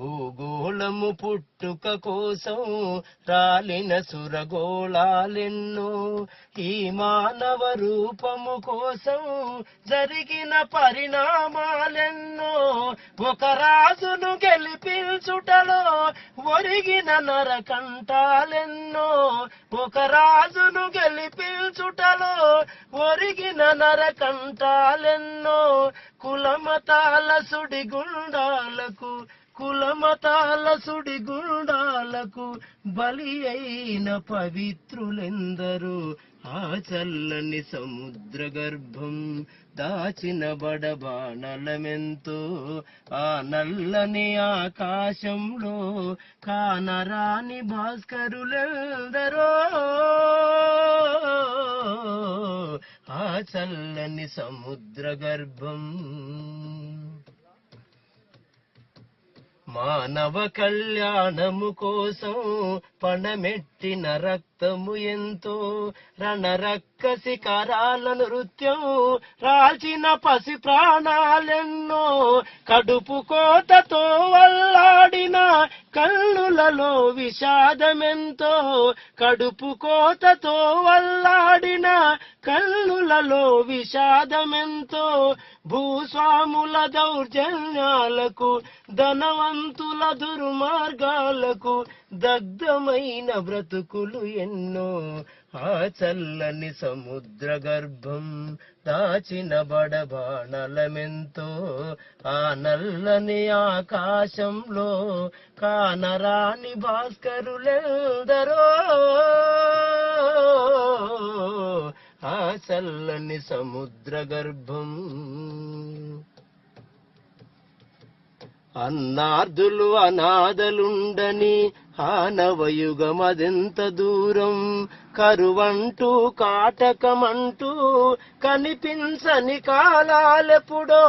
భూగోళము పుట్టుక కోసం రాలిన సురగోళాలెన్నో. ఈ మానవ రూపము కోసం జరిగిన పరిణామాలెన్నో. ఒక రాజును గెలిపించుటలో ఒరిగిన నరకంటాలెన్నో ఒక రాజును గెలిపించుటలో ఒరిగిన నరకంటాలెన్నో కులమతాల సుడిగుండాలకు కులమతాల సుడిగుండాలకు బలి అయిన పవిత్రులెందరూ ఆ చల్లని సముద్ర గర్భం దాచిన బడబాణలమెంతో ఆ నల్లని ఆకాశంలో కానరాని భాస్కరులెందరో ఆ చల్లని సముద్ర గర్భం మానవ కళ్యాణము కోసం పణమెట్టిన రక్తము ఎంతో రణరక్క శిఖరాల నృత్యం రాల్చిన పసి ప్రాణాలెన్నో కడుపు కోతతో వల్లాడిన కళ్ళులలో విషాదమెంతో కడుపు కోతతో వల్లాడిన కళ్ళులలో విషాదమెంతో భూస్వాముల దౌర్జన్యాలకు ధనవంతుల దుర్మార్గాలకు దగ్ధమైన బ్రతుకులు ఎన్నో ఆ చల్లని సముద్ర గర్భం దాచిన బడబాణలమెంతో ఆ నల్లని ఆకాశంలో కానరాని భాస్కరులెందరో ఆ చల్లని సముద్ర గర్భం అన్నార్థులు అనాథలుండని ఆనవయుగమదెంత దూరం? కరువంటూ కాటకమంటూ కనిపించని కాలాలెప్పుడో?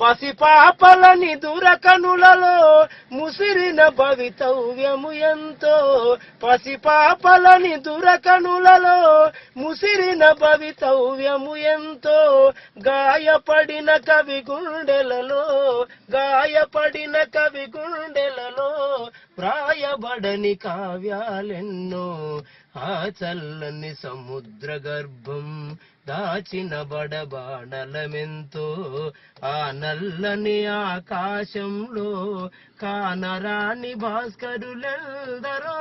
పసిపాపలని దురకనులలో ముసిరిన భవితవ్యము ఎంతో? పసిపాపలని దురకనులలో ముసిరిన భవితవ్యము ఎంతో? గాయపడిన కవి గుండెలలో గాయపడిన కవి గుండెలలో ప్రాయబడని కావ్యాలెన్నో ఆ చల్లని సముద్ర గర్భం దాచిన బడబాడలమెంతో ఆ నల్లని ఆకాశంలో కానరాని భాస్కరులెందరో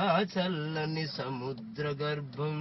ఆ చల్లని సముద్ర గర్భం